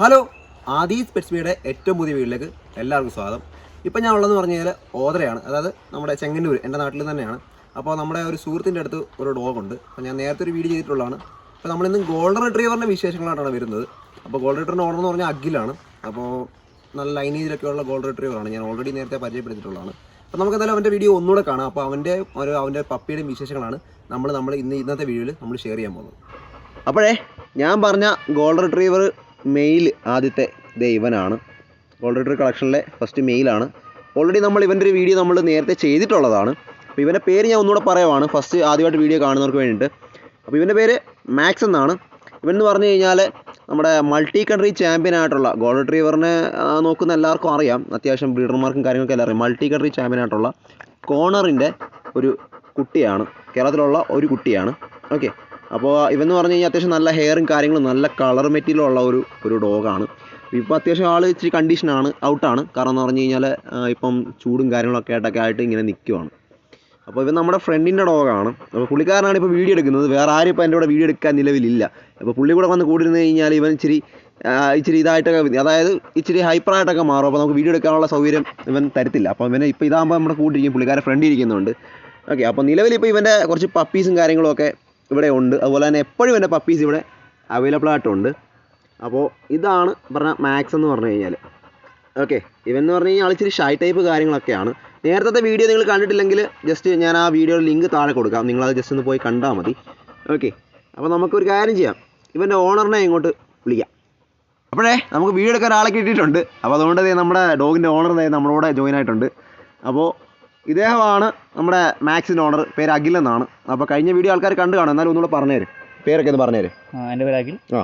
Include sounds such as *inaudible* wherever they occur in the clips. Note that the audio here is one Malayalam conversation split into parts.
ഹലോ ആദി സ്പെറ്റ്സ്മിയുടെ ഏറ്റവും പുതിയ വീട്ടിലേക്ക് എല്ലാവർക്കും സ്വാഗതം. ഇപ്പം ഞാൻ ഉള്ളതെന്ന് പറഞ്ഞു കഴിഞ്ഞാൽ ഓദരയാണ് അതായത് നമ്മുടെ ചെങ്ങന്നൂർ എന്റെ നാട്ടിൽ തന്നെയാണ്. അപ്പോൾ നമ്മുടെ ഒരു സുഹൃത്തിന്റെ അടുത്ത് ഒരു ഡോഗുണ്ട് അപ്പോൾ ഞാൻ നേരത്തെ ഒരു വീഡിയോ ചെയ്തിട്ടുള്ളതാണ്. അപ്പോൾ നമ്മളിന്ന് ഗോൾഡൻ റിട്രീവറിന്റെ വിശേഷങ്ങളാണ് വരുന്നത്. അപ്പോൾ ഗോൾഡൻ റിട്രീവറിന്റെ ഓണർ എന്ന് പറഞ്ഞാൽ അഖിലാണ്. അപ്പോൾ നല്ല ലൈനേജിലൊക്കെയുള്ള ഗോൾഡൻ റിട്രീവറാണ് ഞാൻ ഓൾറെഡി നേരത്തെ പരിചയപ്പെടുത്തിയിട്ടുള്ളതാണ്. അപ്പോൾ നമുക്ക് എന്തായാലും അവന്റെ വീഡിയോ ഒന്നുകൂടെ കാണാം. അപ്പോൾ അവന്റെ ഒരു അവന്റെ പപ്പിയുടെയും വിശേഷങ്ങളാണ് നമ്മൾ നമ്മൾ ഇന്ന് ഇന്നത്തെ വീഡിയോയിൽ നമ്മൾ ഷെയർ ചെയ്യാൻ പോകുന്നത്. അപ്പോഴേ ഞാൻ പറഞ്ഞ ഗോൾഡ് റിട്രീവർ മെയിൽ ആദ്യത്തെ ദേ ഇവനാണ്. റിട്രീവർ കളക്ഷനിലെ ഫസ്റ്റ് മെയിലാണ് ഓൾറെഡി നമ്മൾ ഇവന്റെ ഒരു വീഡിയോ നമ്മൾ നേരത്തെ ചെയ്തിട്ടുള്ളതാണ്. അപ്പോൾ ഇവന്റെ പേര് ഞാൻ ഒന്നുകൂടെ പറയുവാണ്. ഫസ്റ്റ് ആദ്യമായിട്ട് വീഡിയോ കാണുന്നവർക്ക് വേണ്ടിയിട്ട്. അപ്പോൾ ഇവന്റെ പേര് മാക്സ് എന്നാണ്. ഇവൻ പറഞ്ഞു കഴിഞ്ഞാൽ നമ്മുടെ മൾട്ടി കൺട്രി ചാമ്പ്യൻ ആയിട്ടുള്ള ഗോൾഡ് ഡ്രൈവറിനെ നോക്കുന്ന എല്ലാവർക്കും അറിയാം. അത്യാവശ്യം ബ്രീഡർമാർക്കും കാര്യങ്ങൾക്കും എല്ലാം അറിയാം. മൾട്ടി കൺട്രി ചാമ്പ്യൻ ആയിട്ടുള്ള കോണറിന്റെ ഒരു കുട്ടിയാണ്. കേരളത്തിലുള്ള ഒരു കുട്ടിയാണ്. ഓക്കെ അപ്പോൾ ഇവെന്ന് പറഞ്ഞു കഴിഞ്ഞാൽ അത്യാവശ്യം നല്ല ഹെയറും കാര്യങ്ങളും നല്ല കളർ മെറ്റീരിയലും ഉള്ള ഒരു ഒരു ഡോഗാണ് ഇപ്പോൾ അത്യാവശ്യം ആൾ ഇച്ചിരി കണ്ടീഷനാണ് ഔട്ടാണ് കാരണം എന്ന് പറഞ്ഞു കഴിഞ്ഞാൽ ഇപ്പം ചൂടും കാര്യങ്ങളൊക്കെ ആയിട്ടൊക്കെ ആയിട്ട് ഇങ്ങനെ നിൽക്കുവാണ് അപ്പോൾ ഇവൻ നമ്മുടെ ഫ്രണ്ടിന്റെ ഡോഗാണ് അപ്പോൾ പുള്ളിക്കാരനാണ് ഇപ്പോൾ വീഡിയോ എടുക്കുന്നത്. വേറെ ആരും ഇപ്പോൾ എന്റെ കൂടെ വീഡിയോ എടുക്കാൻ നിലവിലില്ല. അപ്പോൾ പുള്ളി കൂടെ വന്ന് കൂടിരുന്ന് കഴിഞ്ഞാൽ ഇവൻ ഇച്ചിരി ഇച്ചിരി ഇതായിട്ടൊക്കെ അതായത് ഇച്ചിരി ഹൈപ്പറായിട്ടൊക്കെ മാറും. അപ്പോൾ നമുക്ക് വീഡിയോ എടുക്കാനുള്ള സൗകര്യം ഇവൻ തരത്തില്ല. അപ്പോൾ ഇവനെ ഇപ്പോൾ ഇതാകുമ്പോൾ നമ്മുടെ കൂട്ടിരിക്കും. പുള്ളിക്കാരൻ ഫ്രണ്ട് ഇരിക്കുന്നുണ്ട്. ഓക്കെ അപ്പോൾ നിലവിൽ ഇപ്പോൾ ഇവന്റെ കുറച്ച് പപ്പീസും കാര്യങ്ങളും ഒക്കെ ഇവിടെ ഉണ്ട്. അതുപോലെ തന്നെ എപ്പോഴും എന്റെ പപ്പീസ് ഇവിടെ അവൈലബിൾ ആയിട്ടുണ്ട്. അപ്പോൾ ഇതാണ് പറഞ്ഞ മാക്സ് എന്ന് പറഞ്ഞു കഴിഞ്ഞാൽ. ഓക്കെ ഇവൻ എന്ന് പറഞ്ഞു കഴിഞ്ഞാൽ ഇച്ചിരി ഷൈ ടൈപ്പ് കാര്യങ്ങളൊക്കെയാണ്. നേരത്തെ വീഡിയോ നിങ്ങൾ കണ്ടിട്ടില്ലെങ്കിൽ ജസ്റ്റ് ഞാൻ ആ വീഡിയോയുടെ ലിങ്ക് താഴെ കൊടുക്കാം. നിങ്ങളത് ജസ്റ്റ് ഒന്ന് പോയി കണ്ടാൽ മതി. ഓക്കെ അപ്പോൾ നമുക്കൊരു കാര്യം ചെയ്യാം. ഇവന്റെ ഓണറിനെ ഇങ്ങോട്ട് വിളിക്കാം. അപ്പോഴേ നമുക്ക് വീഡിയോ ഒരാളെ കിട്ടിയിട്ടുണ്ട്. അപ്പോൾ അതുകൊണ്ട് നമ്മുടെ ഡോഗിന്റെ ഓണർ നമ്മളോട് ജോയിൻ ആയിട്ടുണ്ട്. അപ്പോൾ ഇദ്ദേഹമാണ് നമ്മുടെ മാക്സിന്റെ ഓണർ പേര് അഖിൽ എന്നാണ്. അപ്പോൾ കഴിഞ്ഞ വീഡിയോ ആൾക്കാർ കണ്ടു കാണും. എന്നാലും ഒന്നുകൂടെ പറഞ്ഞുതരും പേരൊക്കെ ഒന്ന് പറഞ്ഞുതരും എന്റെ പേര് അഖിൽ. ആ.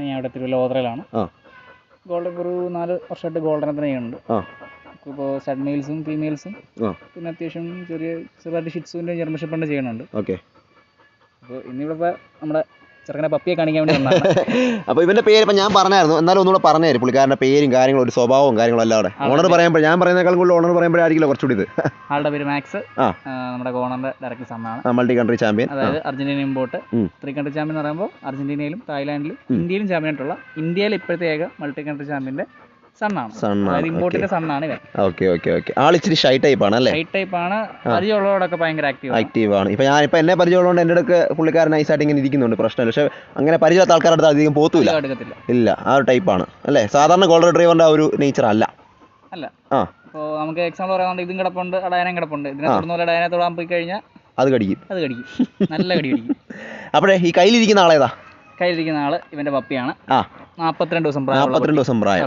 ഞാൻ ഇവിടെ തിരുവല്ല ഓതറയിലാണ്. ആ. ഗോൾഡൻ ഒരു നാല് വർഷമായിട്ട് ഗോൾഡനെ തന്നെ ചെയ്യുന്നുണ്ട് ആ. ഇപ്പോൾ സെഡ് മെയിൽസും ഫീമെയിൽസും ആ. പിന്നെ അത്യാവശ്യം ചെറിയ ചെറുതായിട്ട് ഷിറ്റ്സുവിന്റെ ജർമ്മൻ ഷെപ്പറിന്റെ ചെയ്യുന്നുണ്ട്. ഓക്കെ. അപ്പോൾ ഇന്നിവിടെ നമ്മുടെ ചെറുക്കനെ പപ്പിയെ കാണിക്കാൻ വേണ്ടി വന്നതാണ്. *laughs* അപ്പോൾ ഇവന്റെ പേര് ഇപ്പം ഞാൻ പറഞ്ഞായിരുന്നു. എന്നാലും ഒന്നുകൂടെ പറഞ്ഞുതരും പുള്ളിക്കാരന്റെ പേരും കാര്യങ്ങളും ഒരു സ്വഭാവവും കാര്യങ്ങളും എല്ലാം അവിടെ ഓണർ പറയുമ്പോൾ ഞാൻ പറയുന്നേക്കാളും കൂടുതൽ ഓണർ പറയുമ്പോഴായിരിക്കില്ല കുറച്ചുകൂടി ഇത്. *laughs* ആളുടെ പേര് മാക്സ് നമ്മുടെ ഗോണറിന്റെ ഡയറക്ടർ ആണ് മൾട്ടി കൺട്രി ചാമ്പ്യൻ അതായത് Argentina import three country champion എന്ന് പറയുമ്പോൾ അർജന്റീനയിലും തായ്ലാൻഡിലും ഇന്ത്യയിലും ചാമ്പ്യൻ ആയിട്ടുള്ള ഇന്ത്യയിലെ ഇപ്പോഴത്തെ ഏക മൾട്ടി കൺട്രി ചാമ്പ്യന്റെ സണ്ണാണ്. ഇമ്പോർട്ടിന്റെ സണ്ണാണ് ഇവൻ. ഓക്കെ ഓക്കെ ഓക്കെ ആൾ ഇച്ചിരി ഷൈ ടൈപ്പാണ് അല്ലേ? ഷൈ ടൈപ്പ് ആണ്. പരിചയമുള്ളവരോടൊക്കെ ഭയങ്കര ആക്റ്റീവ് ആക്റ്റീവ് ആണ്. ഇപ്പം ഞാനിപ്പോൾ എന്നെ പരിചയമുള്ളതുകൊണ്ട് എന്റെ അടുക്ക് പുള്ളിക്കാരൻ നൈസായിട്ട് ഇങ്ങനെ ഇരിക്കുന്നുണ്ട്. പ്രശ്നമില്ല. പക്ഷെ അങ്ങനെ പരിചയമില്ലാത്ത ആൾക്കാരുടെ അടുത്ത് അധികം പോത്തൂല. ഇല്ല ആ ഒരു ടൈപ്പാണ് അല്ലേ? സാധാരണ ഗോൾഡൻ ഡ്രൈവറിന്റെ ആ ഒരു നേച്ചർ അല്ല. അല്ല. ആ. അപ്പോൾ നമുക്ക് എക്സാമ്പിൾ പറയാനുണ്ട്. ഇതും കിടപ്പുണ്ട് അടയാനം കിടപ്പുണ്ട്. ഇതിനെ തൊടുന്ന പോലെ തൊടാൻ പോയി കഴിഞ്ഞാൽ അത് കടിക്കും. അത് കടിക്കും. നല്ല കടി കടിക്കും. *laughs* അപ്പോഴേ ഈ കയ്യിലിരിക്കുന്ന ആളേതാ? കയ്യിലിരിക്കുന്ന ആൾ ഇവന്റെ പപ്പിയാണ്. ആ. നാൽപ്പത്തിരണ്ട് ദിവസം പ്രായമുള്ള നാൽപ്പത്തിരണ്ട് ദിവസം പ്രായം.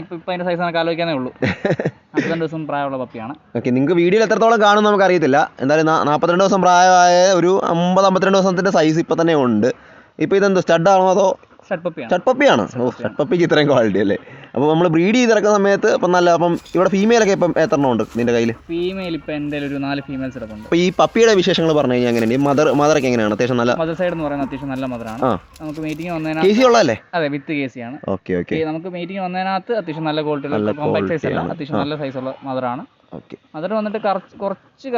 ഇപ്പം അതിന്റെ സൈസ് നമുക്ക് ആലോചിക്കാനേ ഉള്ളൂ. *laughs* നാൽപ്പത്തിരണ്ട് ദിവസം പ്രായമുള്ള പപ്പിയാണ്. ഓക്കെ നിങ്ങൾക്ക് വീഡിയോയിൽ എത്രത്തോളം കാണും നമുക്ക് അറിയത്തില്ല എന്തായാലും നാ- നാൽപ്പത്തിരണ്ട് ദിവസം പ്രായമായ ഒരു അമ്പത് അമ്പത്തിരണ്ട് ദിവസത്തിന്റെ സൈസ് ഇപ്പൊ തന്നെ ഉണ്ട്. ഇപ്പൊ ഇതെന്താ സ്റ്റഡ് ആണോ അതോ ഷട്ട് പപ്പിയാണ്. ഷട്ട്പപ്പിയാണ് ഓ ഷട്ട്പപ്പിക്ക് ഇത്രയും ക്വാളിറ്റി അല്ലേ? അപ്പോൾ നമ്മൾ ബ്രീഡ് ചെയ്തിറക്കുന്ന സമയത്ത് ഇപ്പം നല്ല അപ്പം ഇവിടെ ഫീമെയിലൊക്കെ ഇപ്പം എത്ര എണ്ണം ഉണ്ട് നിന്റെ കയ്യിൽ ഫീമെയിൽ ഇപ്പം എന്റെ ഒരു നാല് ഫീമെയിൽസ് കിടപ്പുണ്ട് അപ്പോൾ ഈ പപ്പിയുടെ വിശേഷങ്ങൾ പറഞ്ഞു കഴിഞ്ഞാൽ എങ്ങനെയാണ് മദർ മദറൊക്കെ എങ്ങനെയാണ്? അത്യാവശ്യം നല്ല മദർ സൈഡ് എന്ന് പറയുന്നത് അത്യാവശ്യം നല്ല മദറാണ് നമുക്ക് മീറ്റിംഗ് വന്നതിനകത്ത് കേസി ഉള്ളതല്ലേ? അതെ വിത്ത് കേസിയാണ് ഓക്കെ ഓക്കെ നമുക്ക് മീറ്റിംഗ് വന്നതിനകത്ത് അത്യാവശ്യം നല്ല ക്വാളിറ്റി ഉള്ള കോമ്പാക്ട് സൈസ് അല്ല. അത്യാവശ്യം നല്ല സൈസ് ഉള്ള മദറാണ് മദർ വന്നിട്ട് കറച്ച്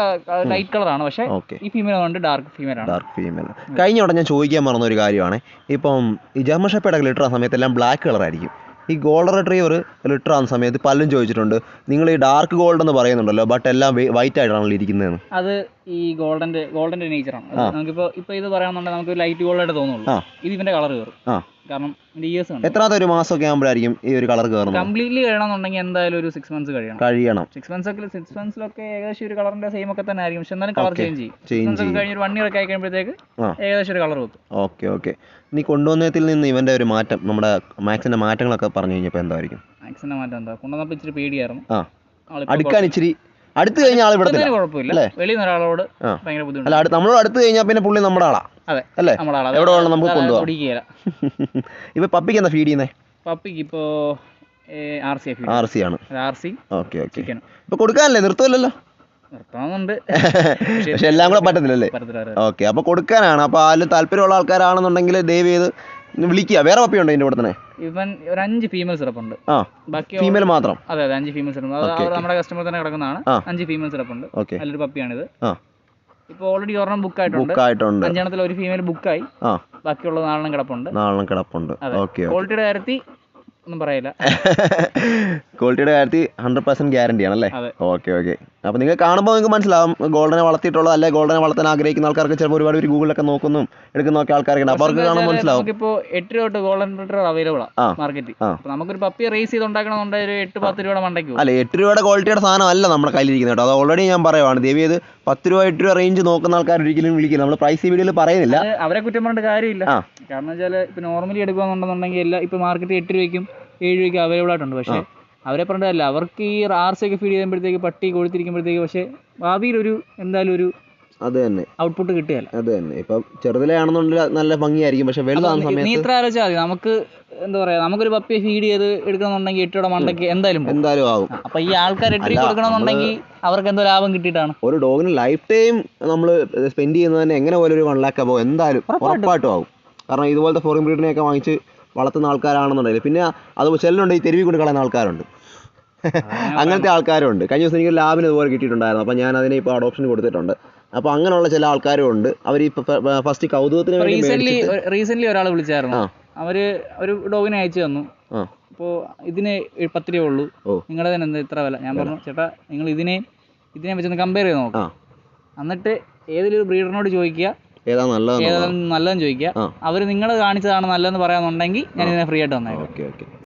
ലൈറ്റ് കളറാണ് പക്ഷേ ഈ ഫീമെയിൽ വന്നിട്ട് ഡാർക്ക് ഫീമെയിൽ ആണ്. ഡാർക്ക് ഫീമെയിൽ കഴിഞ്ഞ ഉടനെ ഞാൻ ചോദിക്കാൻ മറന്ന ഒരു കാര്യമാണ്. ഇപ്പം ഈ ജർമ്മൻ ഷെപ്പേഡൊക്കെ ലിറ്റർ ആ സമയത്ത് എല്ലാം ബ്ലാക്ക് കളറായിരിക്കും ഈ ഗോൾഡ് റിട്രീവർ ലിറ്റർ ആവുന്ന സമയത്ത് പലരും ചോദിച്ചിട്ടുണ്ട്. നിങ്ങൾ ഈ ഡാർക്ക് ഗോൾഡ് എന്ന് പറയുന്നുണ്ടല്ലോ ബട്ട് എല്ലാം വൈറ്റ് ആയിട്ടാണല്ലോ ഇരിക്കുന്നതെന്ന്. അത് ഈ ഗോൾഡന്റെ ഗോൾഡന്റെ നേച്ചറാണ് നമുക്ക് നമുക്കിപ്പോ ഇപ്പൊ ഇത് പറയാന്നുണ്ടെങ്കിൽ നമുക്ക് ലൈറ്റ് ഗോൾഡ് ആയിട്ട് തോന്നുള്ളൂ. ഇത് ഇവന്റെ കളർ കയറും. ആ. കാരണം ഇയേഴ്സ് എത്രാമത്തെ ഒരു മാസമൊക്കെ ആകുമ്പോഴായിരിക്കും ഈ ഒരു കളർ കയറുന്നത് കംപ്ലീറ്റ്ലി കഴിയണമെന്നുണ്ടെങ്കിൽ എന്തായാലും ഒരു സിക്സ് മന്ത്സ് കഴിയണം. കഴിയണം. സിക്സ് മന്ത്സ് ഒക്കെ സിക്സ് മന്ത്സിലൊക്കെ ഏകദേശം ഒരു കളറിന്റെ സെയിം ഒക്കെ തന്നെ ആയിരിക്കും. പക്ഷെ എന്നാലും കളർ ചേഞ്ച് ചെയ്യും. കഴിഞ്ഞ് ഒരു വൺ ഇയർ ഒക്കെ ആയി കഴിയുമ്പോഴത്തേക്ക് ഏകദേശം ഒരു കളർ വെക്കും ഓക്കെ ഓക്കെ നീ കൊണ്ടുവന്നതിൽ നിന്ന് ഇവന്റെ ഒരു മാറ്റം നമ്മുടെ മാക്സിന്റെ മാറ്റങ്ങളൊക്കെ പറഞ്ഞു കഴിഞ്ഞപ്പോൾ എന്തായിരിക്കും? മാക്സിന്റെ മാറ്റം എന്താ? കൊണ്ടുവന്നപ്പോൾ ഇച്ചിരി പേടിയായിരുന്നു. അടുക്കാൻ ഇച്ചിരി അടുത്ത് കഴിഞ്ഞ ആൾ ഇവിടെ കുഴപ്പമില്ല. കുഴപ്പമില്ല വെളിയിൽ നിന്ന് ഒരാളോട് ആ. ഭയങ്കര ബുദ്ധിമുട്ട്. അല്ല നമ്മളോട് അടുത്ത് കഴിഞ്ഞാൽ പിന്നെ പുള്ളി നമ്മുടെ ആളാ. അതെ അല്ലേ? എവിടെ വേണം നമുക്ക് കൊണ്ടുപോകാം. *laughs* ഇപ്പൊ പപ്പിക്ക് എന്താ ഫീഡ് ചെയ്യുന്നത് പപ്പിക്ക് ഇപ്പോ ആർ സി ആണ്. R C okay okay. ഇപ്പൊ കൊടുക്കാനല്ലേ? നിർത്തുമല്ലോ *laughs* പക്ഷെ എല്ലാം കൂടെ പറ്റത്തില്ലല്ലേ? പറ്റത്തില്ല ഓക്കെ അപ്പൊ കൊടുക്കാനാണ്. അപ്പൊ അതിൽ താല്പര്യമുള്ള ആൾക്കാരാണെന്നുണ്ടെങ്കിൽ ദയവ് ചെയ്ത് വിളിക്കുക. വേറെ പപ്പിയുണ്ടോ ഇതിന്റെ കൂടെ തന്നെ? ഇവൻ ഒരു അഞ്ച് ഫീമെയിൽസ് കിടപ്പുണ്ട് ആ ബാക്കി ഫീമെയിൽ മാത്രം? അതെ അതെ അഞ്ച് ഫീമെയിൽസ് സിറപ്പ് അത്. നമ്മുടെ കസ്റ്റമർ തന്നെ കിടക്കുന്നതാണ്. അഞ്ച് ഫീമെയിൽസ് കിടപ്പുണ്ട് ഉണ്ട് നല്ലൊരു പപ്പിയാണിത്. ആ. ഇപ്പോൾ ഓൾറെഡി ഒരെണ്ണം ബുക്ക് ആയിട്ടുണ്ട്. ബുക്ക് ആയിട്ടുണ്ട് അഞ്ചെണ്ണത്തിൽ ഒരു ഫീമെയിൽ ബുക്കായി ബാക്കിയുള്ള നാലെണ്ണം കിടപ്പുണ്ട്. നാളെ കിടപ്പുണ്ട്. Okay okay. ക്വാളിറ്റിയുടെ കാര്യത്തിൽ ഒന്നും പറയില്ല. ക്വാളിറ്റിയുടെ കാര്യത്തിൽ ഹൺഡ്രഡ് പെർസെന്റ് ഗ്യാരണ്ടി ആണല്ലേ. Okay okay. അപ്പോൾ നിങ്ങൾ കാണുമ്പോൾ നിങ്ങൾക്ക് മനസ്സിലാവും ഗോൾഡനെ വളർത്തിയിട്ടുള്ള അല്ലെ ഗോൾഡനെ വളർത്താൻ ആഗ്രഹിക്കുന്ന ആൾക്കാർക്ക് ചിലപ്പോൾ ഒരുപാട് പേര് ഗൂഗിളിലൊക്കെ നോക്കുന്നു എടുക്കുന്നൊക്കെ ആൾക്കാർക്ക് ഉണ്ട് അപ്പോൾ അവർക്ക് കാണുമ്പോൾ മനസ്സിലാവും. ഇപ്പോൾ എട്ട് രൂപ തൊട്ട് ഗോൾഡൻ പ്രിന്റർ അവൈലബിൾ ആ. ആണ് മാർക്കറ്റിൽ അപ്പോൾ നമുക്കൊരു പപ്പി റേസ് ചെയ്ത് ഉണ്ടാക്കണമെന്നുണ്ടെങ്കിൽ ഒരു എട്ട് പത്ത് രൂപയുടെ മണ്ടയ്ക്ക് അല്ല എട്ട് രൂപയുടെ ക്വാളിറ്റിയുടെ സാധനം അല്ല നമ്മുടെ കയ്യിലിരിക്കുന്നത് കേട്ടോ. അത് ഓൾറെഡി ഞാൻ പറയുവാണ്. ദേവി ഇത് പത്ത് രൂപ എട്ട് രൂപ റേഞ്ച് നോക്കുന്ന ആൾക്കാർ ഒരിക്കലും വിളിക്കില്ല. നമ്മൾ പ്രൈസ് ഈ വീഡിയോയിൽ പറയുന്നില്ല. അവരെ കുറ്റം പറഞ്ഞിട്ട് കാര്യമില്ല. കാരണം വെച്ചാൽ ഇപ്പൊ നോർമലി എടുക്കുകയാണെന്നുണ്ടെങ്കിൽ എല്ലാ ഇപ്പൊ മാർക്കറ്റ് എട്ട് രൂപയ്ക്കും ഏഴ് രൂപയ്ക്ക് അവൈലബിൾ ആയിട്ടുണ്ട്. പക്ഷേ അവരെ പറഞ്ഞിട്ടല്ല അവർക്ക് ഈ ആർ സി ഒക്കെ ഫീഡ് ചെയ്യുമ്പോഴത്തേക്ക് പട്ടി കൊടുത്തിരിക്കുമ്പോഴത്തേക്ക് പക്ഷേ ഭാവിയിൽ ഒരു എന്തായാലും ഒരു അത് തന്നെ. ഔട്ട്പുട്ട് കിട്ടുകയല്ല. അത് തന്നെ. ഇപ്പൊ ചെറുതിലെ ആണെന്നുണ്ടെങ്കിൽ നല്ല ഭംഗിയായിരിക്കും. പക്ഷെ വലുതാകുന്ന നീ സമയത്ത് ഇത്ര ആലോചിച്ചാൽ മതി. നമുക്ക് എന്താ പറയാ നമുക്കൊരു പപ്പിയെ ഫീഡ് ചെയ്ത് എടുക്കണമെന്നുണ്ടെങ്കിൽ എട്ടോടെ മണ്ടയ്ക്ക് എന്തായാലും എന്തായാലും ആവും. അപ്പൊ ഈ ആൾക്കാർ എട്ടി കൊടുക്കണമെന്നുണ്ടെങ്കിൽ അവർക്ക് എന്തോ ലാഭം കിട്ടിയിട്ടാണ്. ഒരു ഡോഗിന് ലൈഫ് ടൈം നമ്മൾ സ്പെൻഡ് ചെയ്യുന്നത് തന്നെ എങ്ങനെ പോലെ ഒരു വൺ ലാക്ക് അബോ എന്തായാലും ഉറപ്പായിട്ടും. ഉറപ്പായിട്ടും ആവും. കാരണം ഇതുപോലത്തെ ഫോറിൻ ബ്രീഡിനെയൊക്കെ വാങ്ങിച്ച് വളർത്തുന്ന ആൾക്കാരാണെന്നുണ്ടെങ്കിൽ. പിന്നെ അത് ചിലരുണ്ട് ഈ തെരുവിൽ കൊണ്ട് കളയുന്ന ആൾക്കാരുണ്ട്. അങ്ങനത്തെ ആൾക്കാരുണ്ട്. കഴിഞ്ഞ ദിവസം എനിക്ക് ലാബിന് ഇതുപോലെ കിട്ടിയിട്ടുണ്ടായിരുന്നു. അപ്പോൾ ഞാൻ അതിനെ ഇപ്പോൾ അഡോപ്ഷൻ കൊടുത്തിട്ടുണ്ട്. അപ്പോൾ അങ്ങനെയുള്ള ചില ആൾക്കാരും ഉണ്ട്. അവർ ഈ ഫസ്റ്റ് കൗതുകത്തിന് വേണ്ടി റീസെന്റ് ഒരാൾ വിളിച്ചായിരുന്നു. അവർ അവർ ഒരു ഡോഗിനെ അയച്ചു തന്നു. അപ്പോൾ ഇതിന് പത്ത് രൂപ ഉള്ളൂ. നിങ്ങളുടെ തന്നെ എന്താ ഇത്ര വില? ഞാൻ പറഞ്ഞു ചേട്ടാ നിങ്ങൾ ഇതിനെ ഇതിനെ വെച്ചൊന്ന് കമ്പയർ ചെയ്ത് നോക്കാം. എന്നിട്ട് ഏതൊരു ബ്രീഡറിനോട് ചോദിക്കുക ഏതാ നല്ലതെന്ന് നല്ലതെന്ന് ചോദിക്കുക. അവർ നിങ്ങൾ കാണിച്ചതാണ് നല്ലതെന്ന് പറയാന്നുണ്ടെങ്കിൽ ഞാൻ ഇതിനെ ഫ്രീ ആയിട്ട് തന്നേക്കാം. Okay okay.